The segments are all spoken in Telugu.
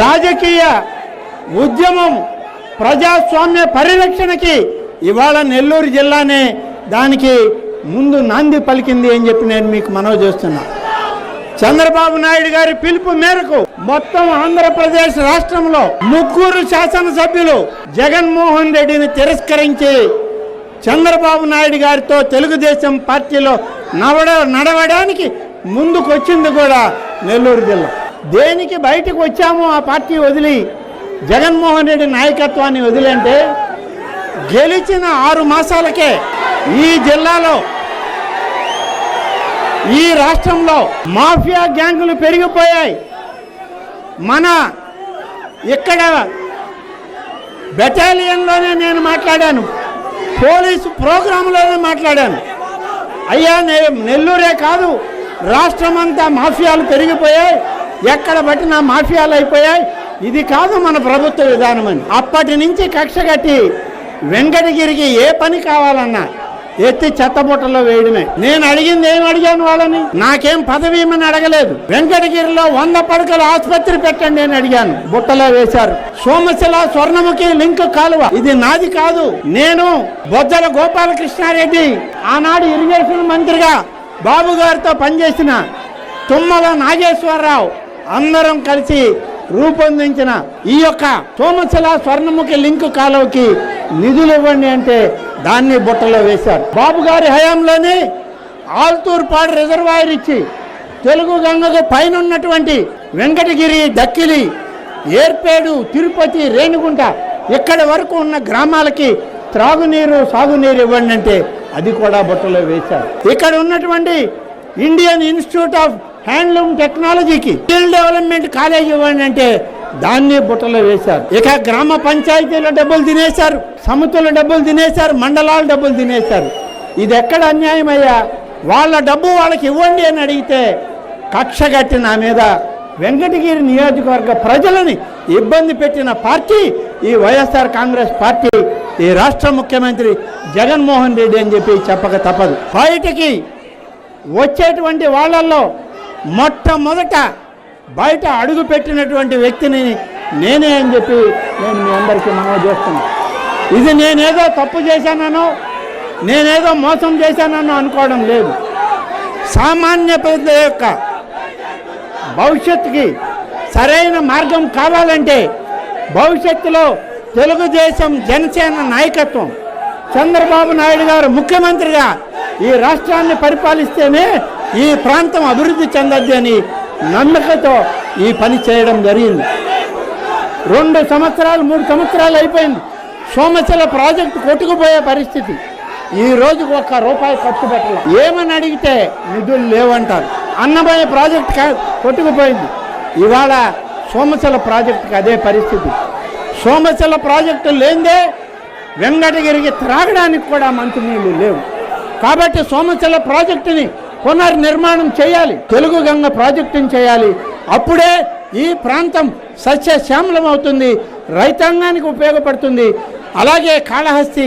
రాజకీయ ఉద్యమం ప్రజాస్వామ్య పరిరక్షణకి ఇవాళ నెల్లూరు జిల్లానే దానికి ముందు నాంది పలికింది అని చెప్పి నేను మీకు మనవి చేస్తున్నా. చంద్రబాబు నాయుడు గారి పిలుపు మేరకు మొత్తం ఆంధ్రప్రదేశ్ రాష్ట్రంలో ముగ్గురు శాసనసభ్యులు జగన్మోహన్ రెడ్డిని తిరస్కరించి చంద్రబాబు నాయుడు గారితో తెలుగుదేశం పార్టీలో నవడ నడవడానికి ముందుకు వచ్చింది కూడా నెల్లూరు జిల్లా. దేనికి బయటకు వచ్చామో ఆ పార్టీ వదిలి జగన్మోహన్ రెడ్డి నాయకత్వాన్ని వదిలంటే గెలిచిన ఆరు మాసాలకే ఈ జిల్లాలో ఈ రాష్ట్రంలో మాఫియా గ్యాంగులు పెరిగిపోయాయి. మన ఇక్కడ బెటాలియన్లోనే నేను మాట్లాడాను పోలీసు ప్రోగ్రాంలోనే మాట్లాడాను. అయ్యా నే- నెల్లూరే కాదు రాష్ట్రం అంతా మాఫియాలు పెరిగిపోయాయి. ఎక్కడ పట్టినా మాఫియాలు అయిపోయాయి. ఇది కాదు మన ప్రభుత్వ విధానం అని. అప్పటి నుంచి కక్ష కట్టి వెంకటగిరికి ఏ పని కావాలన్నా ఎత్తి చెత్తబుట్టలో వేయడమే. నేను అడిగింది ఏం అడిగాను వాళ్ళని? నాకేం పదవి ఏమని అడగలేదు. వెంకటగిరిలో వంద పడకల ఆసుపత్రి పెట్టండి అని అడిగాను. బుట్టలో వేశారు. సోమశిల స్వర్ణముఖి లింక్ కాలువ. ఇది నాది కాదు. నేను బొజ్జల గోపాలకృష్ణారెడ్డి ఆనాడు ఇరిగేషన్ మంత్రిగా బాబు గారితో పనిచేసిన తుమ్మల నాగేశ్వరరావు అందరం కలిసి రూపొందించిన ఈ యొక్క సోమశిల స్వర్ణముఖి లింక్ కాలువకి నిధులు ఇవ్వండి అంటే దాన్ని బుట్టలో వేశారు. బాబు గారి హయాంలోనే ఆల్తూర్పాడు రిజర్వాయర్ ఇచ్చి తెలుగు గంగకు పైన ఉన్నటువంటి వెంకటగిరి దక్కిలి ఏర్పేడు తిరుపతి రేణిగుంట ఇక్కడి వరకు ఉన్న గ్రామాలకి త్రాగునీరు సాగునీరు ఇవ్వండి అంటే అది కూడా బుట్టలో వేశారు. ఇక్కడ ఉన్నటువంటి ఇండియన్ ఇన్స్టిట్యూట్ ఆఫ్ హ్యాండ్లూమ్ టెక్నాలజీకి స్కిల్ డెవలప్మెంట్ కాలేజ్ ఇవ్వండి అంటే దాన్ని బుట్టలో వేశారు. ఇక గ్రామ పంచాయతీలో డబ్బులు తినేశారు. సమితుల డబ్బులు తినేశారు. మండలాల డబ్బులు తినేశారు. ఇది ఎక్కడ అన్యాయం అయ్యా? వాళ్ళ డబ్బు వాళ్ళకి ఇవ్వండి అని అడిగితే కక్ష కట్టి నా మీద వెంకటగిరి నియోజకవర్గ ప్రజలని ఇబ్బంది పెట్టిన పార్టీ ఈ వైఎస్ఆర్ కాంగ్రెస్ పార్టీ ఈ రాష్ట్ర ముఖ్యమంత్రి జగన్మోహన్ రెడ్డి అని చెప్పి చెప్పక తప్పదు. బయటికి వచ్చేటువంటి వాళ్ళల్లో మొట్టమొదట బయట అడుగు పెట్టినటువంటి వ్యక్తిని నేనే అని చెప్పి నేను మీ అందరికీ మనవి చేస్తున్నా. ఇది నేనేదో తప్పు చేశానో నేనేదో మోసం చేశానో అనుకోవడం లేదు. సామాన్య ప్రజల యొక్క భవిష్యత్తుకి సరైన మార్గం కావాలంటే భవిష్యత్తులో తెలుగుదేశం జనసేన నాయకత్వం. చంద్రబాబు నాయుడు గారు ముఖ్యమంత్రిగా ఈ రాష్ట్రాన్ని పరిపాలిస్తేనే ఈ ప్రాంతం అభివృద్ధి చెందద్ది అని నమ్మకతో ఈ పని చేయడం జరిగింది. రెండు సంవత్సరాలు మూడు సంవత్సరాలు అయిపోయింది. సోమశిల ప్రాజెక్టు కొట్టుకుపోయే పరిస్థితి. ఈ రోజుకు ఒక్క రూపాయి ఖర్చు పెట్టాలి. ఏమని అడిగితే నిధులు లేవంటారు. అన్నమయ్య ప్రాజెక్టు కొట్టుకుపోయింది. ఇవాళ సోమశిల ప్రాజెక్టుకి అదే పరిస్థితి. సోమశిల ప్రాజెక్టు లేదే వెంకటగిరికి త్రాగడానికి కూడా మంచినీళ్ళు లేవు. కాబట్టి సోమశిల ప్రాజెక్టుని పునర్నిర్మాణం చేయాలి తెలుగు గంగ ప్రాజెక్టుని చేయాలి. అప్పుడే ఈ ప్రాంతం సస్యశ్యామలం అవుతుంది రైతాంగానికి ఉపయోగపడుతుంది. అలాగే కాళహస్తి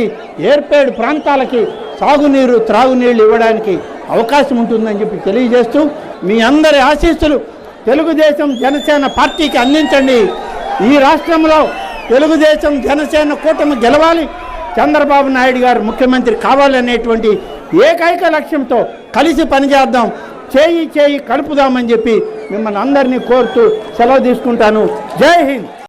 ఏర్పేడు ప్రాంతాలకి సాగునీరు త్రాగునీళ్ళు ఇవ్వడానికి అవకాశం ఉంటుందని చెప్పి తెలియజేస్తూ మీ అందరి ఆశీస్సులు తెలుగుదేశం జనసేన పార్టీకి అందించండి. ఈ రాష్ట్రంలో తెలుగుదేశం జనసేన కూటమి గెలవాలి చంద్రబాబు నాయుడు గారు ముఖ్యమంత్రి కావాలనేటువంటి ఏకైక లక్ష్యంతో కలిసి పనిచేద్దాం. చేయి చేయి కలుపుదామని చెప్పి మిమ్మల్ని అందరినీ కోరుతూ సెలవు తీసుకుంటాను. జై హింద్.